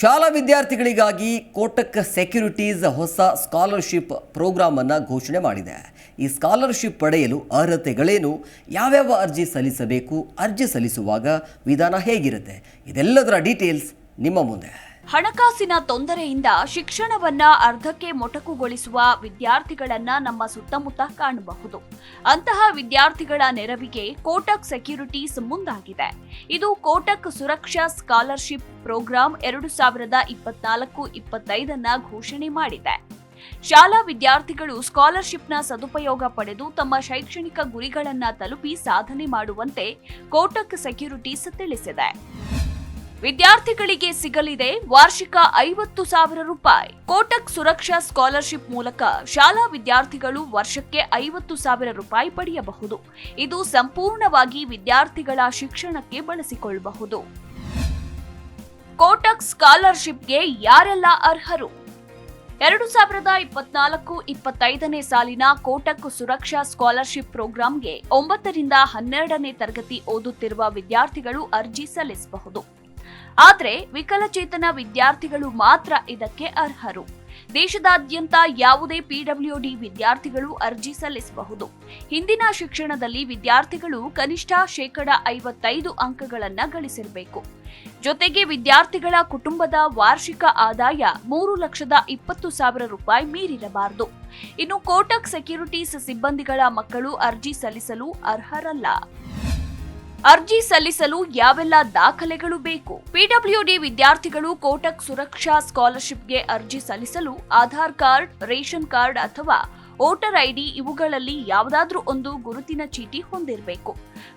ಶಾಲಾ ವಿದ್ಯಾರ್ಥಿಗಳಿಗಾಗಿ ಕೋಟಕ್ ಸೆಕ್ಯುರಿಟೀಸ್ ಹೊಸ ಸ್ಕಾಲರ್ಶಿಪ್ ಪ್ರೋಗ್ರಾಮ್ ಅನ್ನ ಘೋಷಣೆ ಮಾಡಿದೆ. ಈ ಸ್ಕಾಲರ್ಶಿಪ್ ಪಡೆಯಲು ಅರ್ಹತೆಗಳೇನು? ಯಾವ್ಯಾವ ಅರ್ಜಿ ಸಲ್ಲಿಸಬೇಕು? ಅರ್ಜಿ ಸಲ್ಲಿಸುವಾಗ ವಿಧಾನ ಹೇಗಿರುತ್ತೆ? ಇದೆಲ್ಲದರ ಡೀಟೇಲ್ಸ್ ನಿಮ್ಮ ಮುಂದೆ. ಹಣಕಾಸಿನ ತೊಂದರೆಯಿಂದ ಶಿಕ್ಷಣವನ್ನ ಅರ್ಧಕ್ಕೆ ಮೊಟಕುಗೊಳಿಸುವ ವಿದ್ಯಾರ್ಥಿಗಳನ್ನ ನಮ್ಮ ಸುತ್ತಮುತ್ತ ಕಾಣಬಹುದು. ಅಂತಹ ವಿದ್ಯಾರ್ಥಿಗಳ ನೆರವಿಗೆ ಕೋಟಕ್ ಸೆಕ್ಯೂರಿಟೀಸ್ ಮುಂದಾಗಿದೆ. ಇದು ಕೋಟಕ್ ಸುರಕ್ಷಾ ಸ್ಕಾಲರ್ಶಿಪ್ ಪ್ರೋಗ್ರಾಂ ಎರಡು ಸಾವಿರದ ಇಪ್ಪತ್ನಾಲ್ಕು ಇಪ್ಪತ್ತೈದನ್ನ ಘೋಷಣೆ ಮಾಡಿದೆ. ಶಾಲಾ ವಿದ್ಯಾರ್ಥಿಗಳು ಸ್ಕಾಲರ್ಶಿಪ್ನ ಸದುಪಯೋಗ ಪಡೆದು ತಮ್ಮ ಶೈಕ್ಷಣಿಕ ಗುರಿಗಳನ್ನ ತಲುಪಿ ಸಾಧನೆ ಮಾಡುವಂತೆ ಕೋಟಕ್ ಸೆಕ್ಯೂರಿಟೀಸ್ ತಿಳಿಸಿದೆ. ವಿದ್ಯಾರ್ಥಿಗಳಿಗೆ ಸಿಗಲಿದೆ ವಾರ್ಷಿಕ ಐವತ್ತು ಸಾವಿರ ರೂಪಾಯಿ. ಕೋಟಕ್ ಸುರಕ್ಷಾ ಸ್ಕಾಲರ್ಶಿಪ್ ಮೂಲಕ ಶಾಲಾ ವಿದ್ಯಾರ್ಥಿಗಳು ವರ್ಷಕ್ಕೆ ಐವತ್ತು ಸಾವಿರ ರೂಪಾಯಿ ಪಡೆಯಬಹುದು. ಇದು ಸಂಪೂರ್ಣವಾಗಿ ವಿದ್ಯಾರ್ಥಿಗಳ ಶಿಕ್ಷಣಕ್ಕೆ ಬಳಸಿಕೊಳ್ಳಬಹುದು. ಕೋಟಕ್ ಸ್ಕಾಲರ್ಶಿಪ್ಗೆ ಯಾರೆಲ್ಲ ಅರ್ಹರು? ಎರಡು ಸಾವಿರದ ಇಪ್ಪತ್ನಾಲ್ಕು ಇಪ್ಪತ್ತೈದನೇ ಸಾಲಿನ ಕೋಟಕ್ ಸುರಕ್ಷಾ ಸ್ಕಾಲರ್ಶಿಪ್ ಪ್ರೋಗ್ರಾಂಗೆ ಒಂಬತ್ತರಿಂದ ಹನ್ನೆರಡನೇ ತರಗತಿ ಓದುತ್ತಿರುವ ವಿದ್ಯಾರ್ಥಿಗಳು ಅರ್ಜಿ ಸಲ್ಲಿಸಬಹುದು. ಆದರೆ ವಿಕಲಚೇತನ ವಿದ್ಯಾರ್ಥಿಗಳು ಮಾತ್ರ ಇದಕ್ಕೆ ಅರ್ಹರು. ದೇಶದಾದ್ಯಂತ ಯಾವುದೇ ಪಿಡಬ್ಲ್ಯೂಡಿ ವಿದ್ಯಾರ್ಥಿಗಳು ಅರ್ಜಿ ಸಲ್ಲಿಸಬಹುದು. ಹಿಂದಿನ ಶಿಕ್ಷಣದಲ್ಲಿ ವಿದ್ಯಾರ್ಥಿಗಳು ಕನಿಷ್ಠ ಶೇಕಡ ಐವತ್ತೈದು ಅಂಕಗಳನ್ನು ಗಳಿಸಿರಬೇಕು. ಜೊತೆಗೆ ವಿದ್ಯಾರ್ಥಿಗಳ ಕುಟುಂಬದ ವಾರ್ಷಿಕ ಆದಾಯ ಮೂರು ಲಕ್ಷದ ಇಪ್ಪತ್ತು ಸಾವಿರ ರೂಪಾಯಿ ಮೀರಿರಬಾರದು. ಇನ್ನು ಕೋಟಕ್ ಸೆಕ್ಯೂರಿಟೀಸ್ ಸಿಬ್ಬಂದಿಗಳ ಮಕ್ಕಳು ಅರ್ಜಿ ಸಲ್ಲಿಸಲು ಅರ್ಹರಲ್ಲ. ಅರ್ಜಿ ಸಲ್ಲಿಸಲು ಯಾವೆಲ್ಲ ದಾಖಲೆಗಳು ಬೇಕು? ಪಿಡಬ್ಲ್ಯೂಡಿ ವಿದ್ಯಾರ್ಥಿಗಳು ಕೋಟಕ್ ಸುರಕ್ಷಾ ಸ್ಕಾಲರ್ಶಿಪ್ಗೆ ಅರ್ಜಿ ಸಲ್ಲಿಸಲು ಆಧಾರ್ ಕಾರ್ಡ್, ರೇಷನ್ ಕಾರ್ಡ್ ಅಥವಾ ವೋಟರ್ ಐಡಿ ಇವುಗಳಲ್ಲಿ ಯಾವುದಾದ್ರೂ ಒಂದು ಗುರುತಿನ ಚೀಟಿ ಹೊಂದಿರಬೇಕು.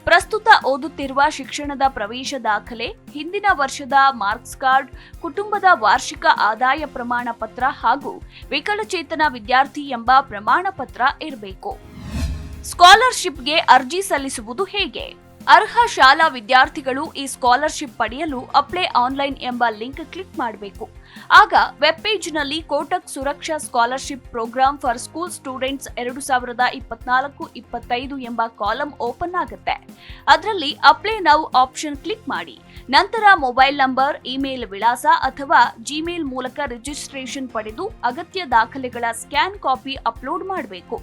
ಪ್ರಸ್ತುತ ಓದುತ್ತಿರುವ ಶಿಕ್ಷಣದ ಪ್ರವೇಶ ದಾಖಲೆ, ಹಿಂದಿನ ವರ್ಷದ ಮಾರ್ಕ್ಸ್ ಕಾರ್ಡ್, ಕುಟುಂಬದ ವಾರ್ಷಿಕ ಆದಾಯ ಪ್ರಮಾಣ ಪತ್ರ ಹಾಗೂ ವಿಕಲಚೇತನ ವಿದ್ಯಾರ್ಥಿ ಎಂಬ ಪ್ರಮಾಣ ಪತ್ರ ಇರಬೇಕು. ಸ್ಕಾಲರ್ಶಿಪ್ಗೆ ಅರ್ಜಿ ಸಲ್ಲಿಸುವುದು ಹೇಗೆ? ಅರ್ಹ ಶಾಲಾ ವಿದ್ಯಾರ್ಥಿಗಳು ಈ ಸ್ಕಾಲರ್ಶಿಪ್ ಪಡೆಯಲು ಅಪ್ಲೈ ಆನ್ಲೈನ್ ಎಂಬ ಲಿಂಕ್ ಕ್ಲಿಕ್ ಮಾಡಬೇಕು. ಆಗ web ಪೇಜ್ನಲ್ಲಿ Kotak Suraksha scholarship program for school students ಎರಡು ಸಾವಿರದ ಇಪ್ಪತ್ನಾಲ್ಕು ಇಪ್ಪತ್ತೈದು ಎಂಬ ಕಾಲಂ ಓಪನ್ ಆಗುತ್ತೆ. ಅದರಲ್ಲಿ ಅಪ್ಲೈ ನೌ ಆಪ್ಷನ್ ಕ್ಲಿಕ್ ಮಾಡಿ. ನಂತರ ಮೊಬೈಲ್ ನಂಬರ್, ಇಮೇಲ್ ವಿಳಾಸ ಅಥವಾ ಜಿಮೇಲ್ ಮೂಲಕ ರಿಜಿಸ್ಟ್ರೇಷನ್ ಪಡೆದು ಅಗತ್ಯ ದಾಖಲೆಗಳ ಸ್ಕ್ಯಾನ್ ಕಾಪಿ ಅಪ್ಲೋಡ್ ಮಾಡಬೇಕು.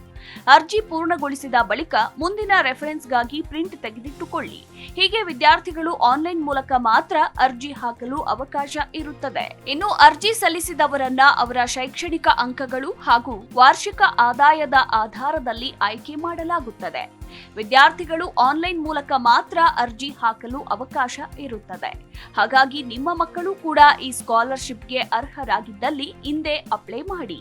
ಅರ್ಜಿ ಪೂರ್ಣಗೊಳಿಸಿದ ಬಳಿಕ ಮುಂದಿನ ರೆಫರೆನ್ಸ್ಗಾಗಿ ಪ್ರಿಂಟ್ ತೆಗೆದಿಟ್ಟುಕೊಳ್ಳಿ. ಹೀಗೆ ವಿದ್ಯಾರ್ಥಿಗಳು ಆನ್ಲೈನ್ ಮೂಲಕ ಮಾತ್ರ ಅರ್ಜಿ ಹಾಕಲು ಅವಕಾಶ ಇರುತ್ತದೆ. ಇನ್ನು ಅರ್ಜಿ ಸಲ್ಲಿಸಿದವರನ್ನ ಅವರ ಶೈಕ್ಷಣಿಕ ಅಂಕಗಳು ಹಾಗೂ ವಾರ್ಷಿಕ ಆದಾಯದ ಆಧಾರದಲ್ಲಿ ಆಯ್ಕೆ ಮಾಡಲಾಗುತ್ತದೆ. ವಿದ್ಯಾರ್ಥಿಗಳು ಆನ್ಲೈನ್ ಮೂಲಕ ಮಾತ್ರ ಅರ್ಜಿ ಹಾಕಲು ಅವಕಾಶ ಇರುತ್ತದೆ. ಹಾಗಾಗಿ ನಿಮ್ಮ ಮಕ್ಕಳು ಕೂಡ ಈ ಸ್ಕಾಲರ್ಶಿಪ್ಗೆ ಅರ್ಹರಾಗಿದ್ದಲ್ಲಿ ಹಿಂದೆ ಅಪ್ಲೈ ಮಾಡಿ.